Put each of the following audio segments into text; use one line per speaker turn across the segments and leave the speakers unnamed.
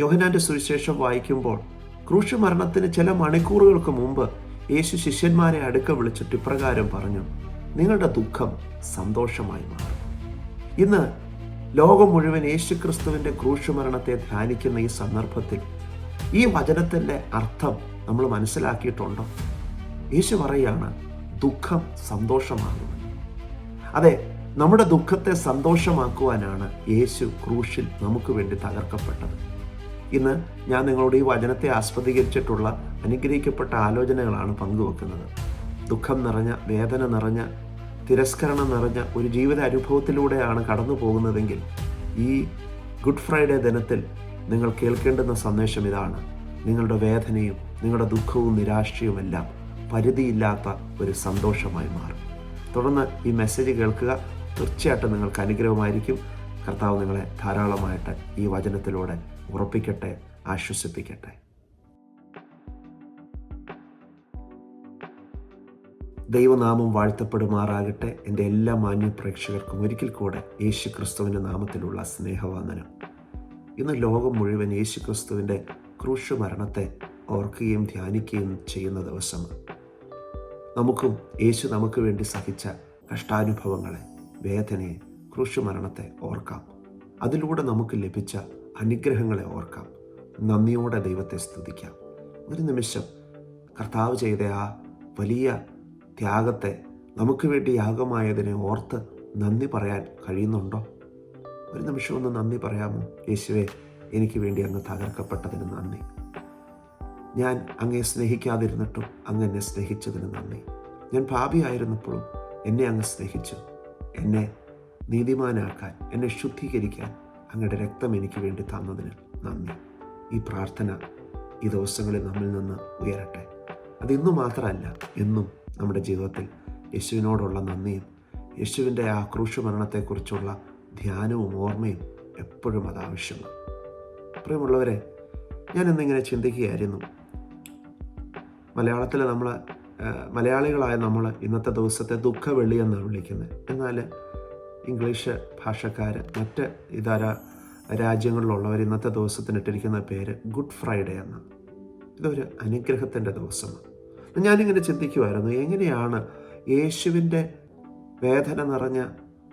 യോഹനാന്റെ സുവിശേഷം വായിക്കുമ്പോൾ ക്രൂശ് മരണത്തിന് ചില മണിക്കൂറുകൾക്ക് മുമ്പ് യേശു ശിഷ്യന്മാരെ അടുക്ക വിളിച്ചിട്ട് ഇപ്രകാരം പറഞ്ഞു നിങ്ങളുടെ ദുഃഖം സന്തോഷമായി മാറും. ഇന്ന് ലോകം മുഴുവൻ യേശു ക്രിസ്തുവിന്റെ ക്രൂശുമരണത്തെ ധ്യാനിക്കുന്ന ഈ സന്ദർഭത്തിൽ ഈ വചനത്തിന്റെ അർത്ഥം നമ്മൾ മനസ്സിലാക്കിയിട്ടുണ്ടോ? യേശു പറയാണ് ദുഃഖം സന്തോഷമാകുന്നു. അതെ നമ്മുടെ ദുഃഖത്തെ സന്തോഷമാക്കുവാനാണ് യേശു ക്രൂശിൽ നമുക്ക് വേണ്ടി തകർക്കപ്പെട്ടത്. ഇന്ന് ഞാൻ നിങ്ങളോട് ഈ വചനത്തെ ആസ്പദീകരിച്ചിട്ടുള്ള അനുഗ്രഹിക്കപ്പെട്ട ആലോചനകളാണ് പങ്കുവെക്കുന്നത്. ദുഃഖം നിറഞ്ഞ വേദന നിറഞ്ഞ തിരസ്കരണം നിറഞ്ഞ ഒരു ജീവിത അനുഭവത്തിലൂടെയാണ് കടന്നു പോകുന്നതെങ്കിൽ ഈ ഗുഡ് ഫ്രൈഡേ ദിനത്തിൽ നിങ്ങൾ കേൾക്കേണ്ടുന്ന സന്ദേശം ഇതാണ്. നിങ്ങളുടെ വേദനയും നിങ്ങളുടെ ദുഃഖവും നിരാശയുമെല്ലാം പരിധിയില്ലാത്ത ഒരു സന്തോഷമായി മാറും. തുടർന്ന് ഈ മെസ്സേജ് കേൾക്കുക. തീർച്ചയായിട്ടും നിങ്ങൾക്ക് അനുഗ്രഹമായിരിക്കും. കർത്താവ് നിങ്ങളെ ധാരാളമായിട്ട് ഈ വചനത്തിലൂടെ ഉറപ്പിക്കട്ടെ ആശ്വസിപ്പിക്കട്ടെ. ദൈവനാമം വാഴ്ത്തപ്പെടുമാറാകട്ടെ എന്റെ എല്ലാ മാന്യ പ്രേക്ഷകർക്കും. ഒരിക്കൽ കൂടെ യേശു ക്രിസ്തുവിന്റെ നാമത്തിലുള്ള സ്നേഹവന്ദനം. ഇന്ന് ലോകം മുഴുവൻ യേശു ക്രിസ്തുവിന്റെ ക്രൂശ് മരണത്തെ ഓർക്കുകയും ധ്യാനിക്കുകയും ചെയ്യുന്ന ദിവസമാണ്. നമുക്കും യേശു നമുക്ക് വേണ്ടി സഹിച്ച കഷ്ടാനുഭവങ്ങളെ വേദനയെ ക്രൂശ് മരണത്തെ ഓർക്കാം. അതിലൂടെ നമുക്ക് ലഭിച്ച അനുഗ്രഹങ്ങളെ ഓർക്കാം. നന്ദിയോടെ ദൈവത്തെ സ്തുതിക്കാം. ഒരു നിമിഷം കർത്താവ് ചെയ്ത ആ വലിയ ത്യാഗത്തെ നമുക്ക് വേണ്ടി യാഗമായതിനെ ഓർത്ത് നന്ദി പറയാൻ കഴിയുന്നുണ്ടോ? ഒരു നിമിഷം ഒന്ന് നന്ദി പറയാമോ? യേശുവെ എനിക്ക് വേണ്ടി അങ്ങ് തകർക്കപ്പെട്ടതിന് നന്ദി. ഞാൻ അങ്ങേ സ്നേഹിക്കാതിരുന്നിട്ടും അങ്ങ് എന്നെ സ്നേഹിച്ചതിന് നന്ദി. ഞാൻ പാപിയായിരുന്നപ്പോഴും എന്നെ അങ്ങ് സ്നേഹിച്ചു. എന്നെ നീതിമാനാക്കാൻ എന്നെ ശുദ്ധീകരിക്കാൻ അങ്ങയുടെ രക്തം എനിക്ക് വേണ്ടി തന്നതിന് നന്ദി. ഈ പ്രാർത്ഥന ഈ ദിവസങ്ങളിൽ നമ്മിൽ നിന്ന് ഉയരട്ടെ. അതിന്നു മാത്രമല്ല എന്നും നമ്മുടെ ജീവിതത്തിൽ യേശുവിനോടുള്ള നന്ദിയും യേശുവിന്റെ ആ മരണത്തെക്കുറിച്ചുള്ള ധ്യാനവും ഓർമ്മയും എപ്പോഴും അത് ആവശ്യമാണ്. പ്രിയമുള്ളവരെ ഞാൻ ഇന്നിങ്ങനെ ചിന്തിക്കുകയായിരുന്നു മലയാളത്തിൽ നമ്മൾ മലയാളികളായ നമ്മൾ ഇന്നത്തെ ദിവസത്തെ ദുഃഖവെള്ളി എന്നാണ് വിളിക്കുന്നത്. എന്നാൽ ഇംഗ്ലീഷ് ഭാഷക്കാർ മറ്റ് ഇതര രാജ്യങ്ങളിലുള്ളവർ ഇന്നത്തെ ദിവസത്തിന് ഇട്ടിരിക്കുന്ന പേര് ഗുഡ് ഫ്രൈഡേ എന്ന് ഇതൊരു അനുഗ്രഹത്തിന്റെ ദിവസമാണ്. ഞാനിങ്ങനെ ചിന്തിക്കുമായിരുന്നു എങ്ങനെയാണ് യേശുവിന്റെ വേദന നിറഞ്ഞ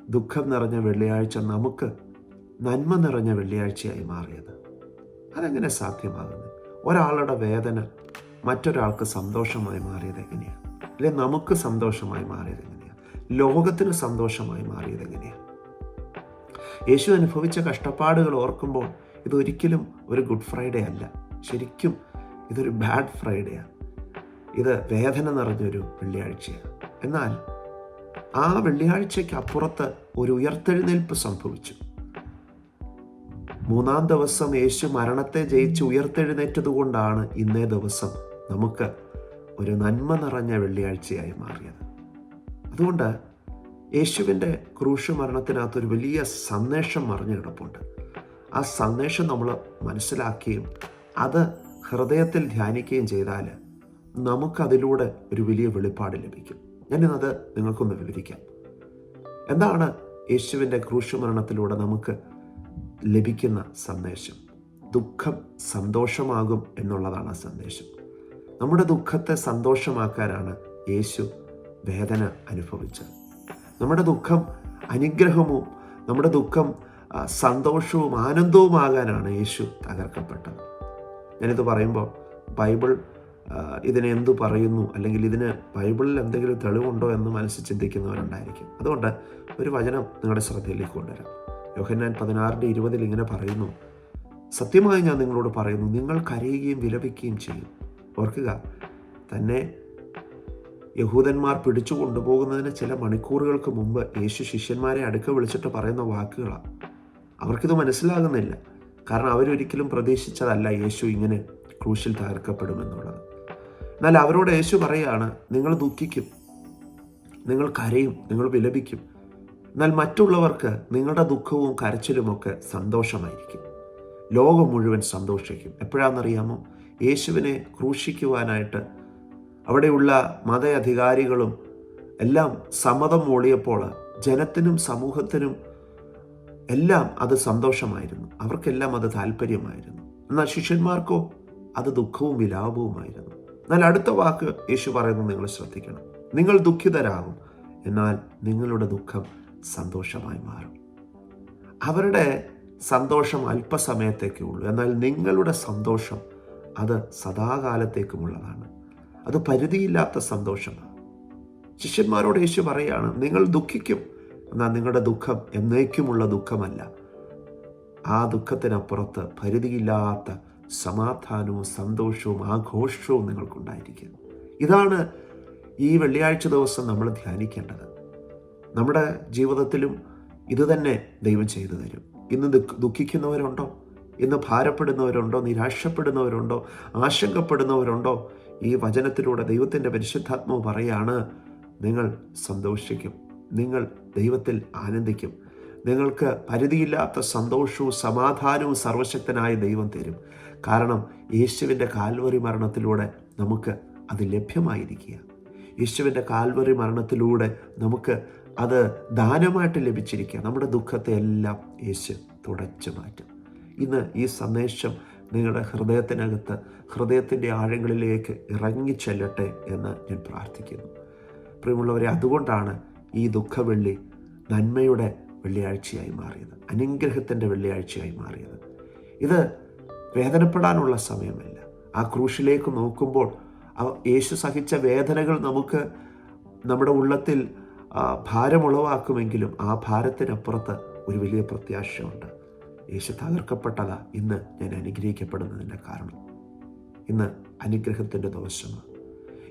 ദുഃഖം നിറഞ്ഞ വെള്ളിയാഴ്ച നമുക്ക് നന്മ നിറഞ്ഞ വെള്ളിയാഴ്ചയായി മാറിയത്? അതെങ്ങനെ സാധ്യമാകുന്നത്? ഒരാളുടെ വേദന മറ്റൊരാൾക്ക് സന്തോഷമായി മാറിയത് എങ്ങനെയാണ്? അല്ലെ നമുക്ക് സന്തോഷമായി മാറിയത് ലോകത്തിന് സന്തോഷമായി മാറിയത് എങ്ങനെയാണ് യേശു അനുഭവിച്ച കഷ്ടപ്പാടുകൾ ഓർക്കുമ്പോൾ ഇതൊരിക്കലും ഒരു ഗുഡ് ഫ്രൈഡേ അല്ല. ശരിക്കും ഇതൊരു ബാഡ് ഫ്രൈഡേയാണ് ഇത് വേദന നിറഞ്ഞൊരു വെള്ളിയാഴ്ചയാണ് എന്നാൽ ആ വെള്ളിയാഴ്ചയ്ക്ക് അപ്പുറത്ത് ഒരു ഉയർത്തെഴുന്നേൽപ്പ് സംഭവിച്ചു. മൂന്നാം ദിവസം യേശു മരണത്തെ ജയിച്ച് ഉയർത്തെഴുന്നേറ്റതുകൊണ്ടാണ് ഇന്നേ ദിവസം നമുക്ക് ഒരു നന്മ നിറഞ്ഞ വെള്ളിയാഴ്ചയായി മാറിയത്. അതുകൊണ്ട് യേശുവിന്റെ ക്രൂശ് മരണത്തിനകത്ത് ഒരു വലിയ സന്ദേശം മറിഞ്ഞു കിടപ്പുണ്ട്. ആ സന്ദേശം നമ്മൾ മനസ്സിലാക്കുകയും അത് ഹൃദയത്തിൽ ധ്യാനിക്കുകയും ചെയ്താൽ നമുക്കതിലൂടെ ഒരു വലിയ വെളിപ്പാട് ലഭിക്കും. ഞാനിന്നത് നിങ്ങൾക്കൊന്ന് വിവരിക്കാം. എന്താണ് യേശുവിന്റെ ക്രൂശ് മരണത്തിലൂടെ നമുക്ക് ലഭിക്കുന്ന സന്ദേശം? ദുഃഖം സന്തോഷമാകും എന്നുള്ളതാണ് ആ സന്ദേശം. നമ്മുടെ ദുഃഖത്തെ സന്തോഷമാക്കാനാണ് യേശു വേദന അനുഭവിച്ചത് നമ്മുടെ ദുഃഖം അനുഗ്രഹവും നമ്മുടെ ദുഃഖം സന്തോഷവും ആനന്ദവുമാകാനാണ് യേശു തകർക്കപ്പെട്ടത്. ഞാനിത് പറയുമ്പോൾ ബൈബിൾ ഇതിനെ എന്തു പറയുന്നു അല്ലെങ്കിൽ ഇതിന് ബൈബിളിൽ എന്തെങ്കിലും തെളിവുണ്ടോ എന്ന് മനസ്സിൽ ചിന്തിക്കുന്നവരുണ്ടായിരിക്കും. അതുകൊണ്ട് ഒരു വചനം നിങ്ങളുടെ ശ്രദ്ധയിലേക്ക് കൊണ്ടുവരാം. യോഹന്നാൻ പതിനാറിന്റെ ഇരുപതിൽ ഇങ്ങനെ പറയുന്നു സത്യമായി ഞാൻ നിങ്ങളോട് പറയുന്നു നിങ്ങൾ കരയുകയും വിലപിക്കുകയും ചെയ്യും. ഓർക്കുക തന്നെ യഹൂദന്മാർ പിടിച്ചു കൊണ്ടുപോകുന്നതിന് ചില മണിക്കൂറുകൾക്ക് മുമ്പ് യേശു ശിഷ്യന്മാരെ അടുക്ക വിളിച്ചിട്ട് പറയുന്ന വാക്കുകളാണ് അവർക്കിത് മനസ്സിലാകുന്നില്ല. കാരണം അവരൊരിക്കലും പ്രതീക്ഷിച്ചതല്ല യേശു ഇങ്ങനെ ക്രൂശിൽ തകർക്കപ്പെടുമെന്നുള്ളത്. എന്നാൽ അവരോട് യേശു പറയുകയാണ് നിങ്ങൾ ദുഃഖിക്കും. നിങ്ങൾ കരയും. നിങ്ങൾ വിലപിക്കും. എന്നാൽ മറ്റുള്ളവർക്ക് നിങ്ങളുടെ ദുഃഖവും കരച്ചിലുമൊക്കെ സന്തോഷമായിരിക്കും. ലോകം മുഴുവൻ സന്തോഷിക്കും. എപ്പോഴാണെന്നറിയാമോ? യേശുവിനെ ക്രൂശിക്കുവാനായിട്ട് അവിടെയുള്ള മത അധികാരികളും എല്ലാം സമ്മതം മൂളിയപ്പോൾ ജനത്തിനും സമൂഹത്തിനും എല്ലാം അത് സന്തോഷമായിരുന്നു. അവർക്കെല്ലാം അത് താല്പര്യമായിരുന്നു. എന്നാൽ ശിഷ്യന്മാർക്കോ അത് ദുഃഖവും വിലാപവുമായിരുന്നു. എന്നാൽ അടുത്ത വാക്ക് യേശു പറയുന്നത് നിങ്ങൾ ശ്രദ്ധിക്കണം. നിങ്ങൾ ദുഃഖിതരാകും എന്നാൽ നിങ്ങളുടെ ദുഃഖം സന്തോഷമായി മാറും. അവരുടെ സന്തോഷം അല്പസമയത്തേക്കേ ഉള്ളൂ. എന്നാൽ നിങ്ങളുടെ സന്തോഷം അത് സദാകാലത്തേക്കുമുള്ളതാണ്. അത് പരിധിയില്ലാത്ത സന്തോഷമാണ്. ശിഷ്യന്മാരോട് യേശു പറയാണ് നിങ്ങൾ ദുഃഖിക്കും. എന്നാൽ നിങ്ങളുടെ ദുഃഖം എന്നേക്കുമുള്ള ദുഃഖമല്ല. ആ ദുഃഖത്തിനപ്പുറത്ത് പരിധിയില്ലാത്ത സമാധാനവും സന്തോഷവും ആഘോഷവും നിങ്ങൾക്കുണ്ടായിരിക്കും. ഇതാണ് ഈ വെള്ളിയാഴ്ച ദിവസം നമ്മൾ ധ്യാനിക്കേണ്ടത്. നമ്മുടെ ജീവിതത്തിലും ഇതുതന്നെ ദൈവം ചെയ്തു തരും. ഇന്ന് ദുഃഖ- ദുഃഖിക്കുന്നവരുണ്ടോ? ഇന്ന് ഭാരപ്പെടുന്നവരുണ്ടോ? നിരാശപ്പെടുന്നവരുണ്ടോ? ആശങ്കപ്പെടുന്നവരുണ്ടോ? ഈ വചനത്തിലൂടെ ദൈവത്തിന്റെ പരിശുദ്ധാത്മാവ് പറയാണ് നിങ്ങൾ സന്തോഷിക്കും. നിങ്ങൾ ദൈവത്തിൽ ആനന്ദിക്കും. നിങ്ങൾക്ക് പരിധിയില്ലാത്ത സന്തോഷവും സമാധാനവും സർവശക്തനായ ദൈവം തരും. കാരണം യേശുവിന്റെ കാൽവറി മരണത്തിലൂടെ നമുക്ക് അത് ലഭ്യമായിരിക്കുക. യേശുവിന്റെ കാൽവറി മരണത്തിലൂടെ നമുക്ക് അത് ദാനമായിട്ട് ലഭിച്ചിരിക്കുക. നമ്മുടെ ദുഃഖത്തെ എല്ലാം യേശു തുടച്ചു മാറ്റും. ഇന്ന് ഈ സന്ദേശം നിങ്ങളുടെ ഹൃദയത്തിനകത്ത് ഹൃദയത്തിന്റെ ആഴങ്ങളിലേക്ക് ഇറങ്ങിച്ചെല്ലട്ടെ എന്ന് ഞാൻ പ്രാർത്ഥിക്കുന്നു. പ്രിയമുള്ളവരെ അതുകൊണ്ടാണ് ഈ ദുഃഖവെള്ളി നന്മയുടെ വെള്ളിയാഴ്ചയായി മാറിയത് അനുഗ്രഹത്തിന്റെ വെള്ളിയാഴ്ചയായി മാറിയത്. ഇത് വേദനപ്പെടാനുള്ള സമയമല്ല. ആ ക്രൂശിലേക്ക് നോക്കുമ്പോൾ യേശു സഹിച്ച വേദനകൾ നമുക്ക് നമ്മുടെ ഉള്ളത്തിൽ ഭാരമുളവാക്കുമെങ്കിലും ആ ഭാരത്തിനപ്പുറത്ത് ഒരു വലിയ പ്രത്യാശയുണ്ട്. യേശു തകർക്കപ്പെട്ടതാ ഇന്ന് ഞാൻ അനുഗ്രഹിക്കപ്പെടുന്നതിന്റെ കാരണം. ഇന്ന് അനുഗ്രഹത്തിന്റെ ദിവസമാണ്.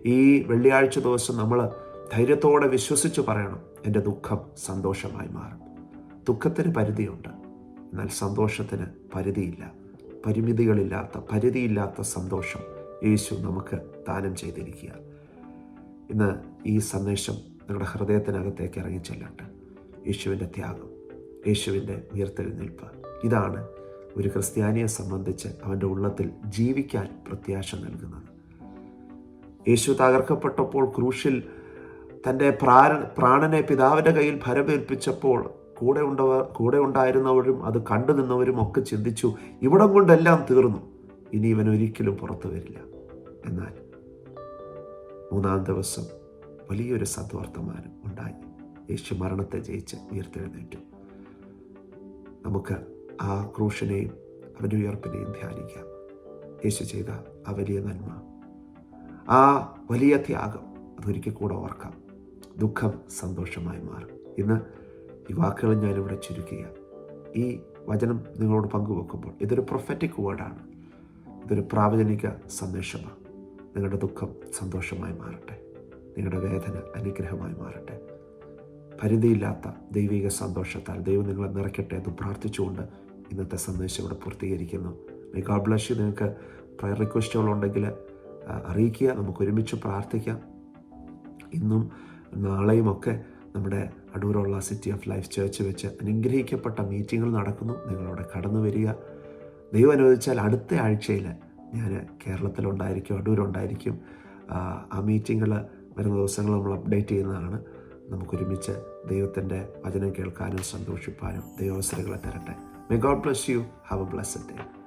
ഈ വെള്ളിയാഴ്ച ദിവസം നമ്മൾ ധൈര്യത്തോടെ വിശ്വസിച്ച് പറയണം എന്റെ ദുഃഖം സന്തോഷമായി മാറും. ദുഃഖത്തിന് പരിധിയുണ്ട്. എന്നാൽ സന്തോഷത്തിന് പരിധിയില്ല. പരിമിതികളില്ലാത്ത പരിധിയില്ലാത്ത സന്തോഷം യേശു നമുക്ക് ദാനം ചെയ്തിരിക്കുക ഇന്ന് ഈ സന്ദേശം നിങ്ങളുടെ ഹൃദയത്തിനകത്തേക്ക് ഇറങ്ങിച്ചെല്ലട്ടെ. യേശുവിന്റെ ത്യാഗം. യേശുവിന്റെ ഉയർത്തെഴുന്നേൽപ്പ്. ഇതാണ് ഒരു ക്രിസ്ത്യാനിയെ സംബന്ധിച്ച് അവന്റെ ഉള്ളത്തിൽ ജീവിക്കാൻ പ്രത്യാശ നൽകുന്നത്. യേശു തകർക്കപ്പെട്ടപ്പോൾ ക്രൂശിൽ തന്റെ പ്രാര പ്രാണനെ പിതാവിന്റെ കയ്യിൽ ഭരമേൽപ്പിച്ചപ്പോൾ കൂടെ ഉണ്ടവർ കൂടെ ഉണ്ടായിരുന്നവരും അത് കണ്ടു നിന്നവരും ഒക്കെ ചിന്തിച്ചു ഇവിടം കൊണ്ടെല്ലാം തീർന്നു. ഇനി ഇവൻ ഒരിക്കലും പുറത്തു വരില്ല. എന്നാൽ മൂന്നാം ദിവസം വലിയൊരു സദ്വർത്തമാനം ഉണ്ടായി. യേശു മരണത്തെ ജയിച്ച് ഉയർത്തെഴുന്നേറ്റു. നമുക്ക് ആ ക്രൂശനെയും അവന്റെ ഉയർപ്പിനെയും ധ്യാനിക്കാം. യേശു ചെയ്ത ആ വലിയ നന്മ. ആ വലിയ ത്യാഗം അതൊരിക്കൽ കൂടെ ഓർക്കാം. ദുഃഖം സന്തോഷമായി മാറും. ഇന്ന് ഈ വാക്കുകൾ ഞാനിവിടെ ചുരുക്കുക ഈ വചനം നിങ്ങളോട് പങ്കുവെക്കുമ്പോൾ ഇതൊരു പ്രൊഫറ്റിക് വേർഡാണ് ഇതൊരു പ്രാവചനിക സന്ദേശമാണ്. നിങ്ങളുടെ ദുഃഖം സന്തോഷമായി മാറട്ടെ. നിങ്ങളുടെ വേദന അനുഗ്രഹമായി മാറട്ടെ. പരിധിയില്ലാത്ത ദൈവിക സന്തോഷത്താൽ ദൈവം നിങ്ങളെ നിറയ്ക്കട്ടെ എന്ന് പ്രാർത്ഥിച്ചുകൊണ്ട് ഇന്നത്തെ സന്ദേശം ഇവിടെ പൂർത്തീകരിക്കുന്നു. മേ ബ്ലഷ് നിങ്ങൾക്ക് പ്രയർ റിക്വസ്റ്റുകളുണ്ടെങ്കിൽ അറിയിക്കുക. നമുക്ക് ഒരുമിച്ച് പ്രാർത്ഥിക്കാം. ഇന്നും നാളെയുമൊക്കെ നമ്മുടെ അടൂരുള്ള സിറ്റി ഓഫ് ലൈഫ് ചേർച്ച് വെച്ച് അനുഗ്രഹിക്കപ്പെട്ട മീറ്റിങ്ങുകൾ നടക്കുന്നു. നിങ്ങളവിടെ കടന്നു വരിക. ദൈവം അനുവദിച്ചാൽ അടുത്ത ആഴ്ചയിൽ ഞാൻ കേരളത്തിലുണ്ടായിരിക്കും അടൂരുണ്ടായിരിക്കും ആ, മീറ്റിങ്ങൾ വരുന്ന ദിവസങ്ങൾ നമ്മൾ അപ്ഡേറ്റ് ചെയ്യുന്നതാണ്. നമുക്കൊരുമിച്ച് ദൈവത്തിന്റെ വചനം കേൾക്കാനും സന്തോഷിപ്പാനും ദൈവാവസരങ്ങളെ തരട്ടെ. May God bless you have a bless day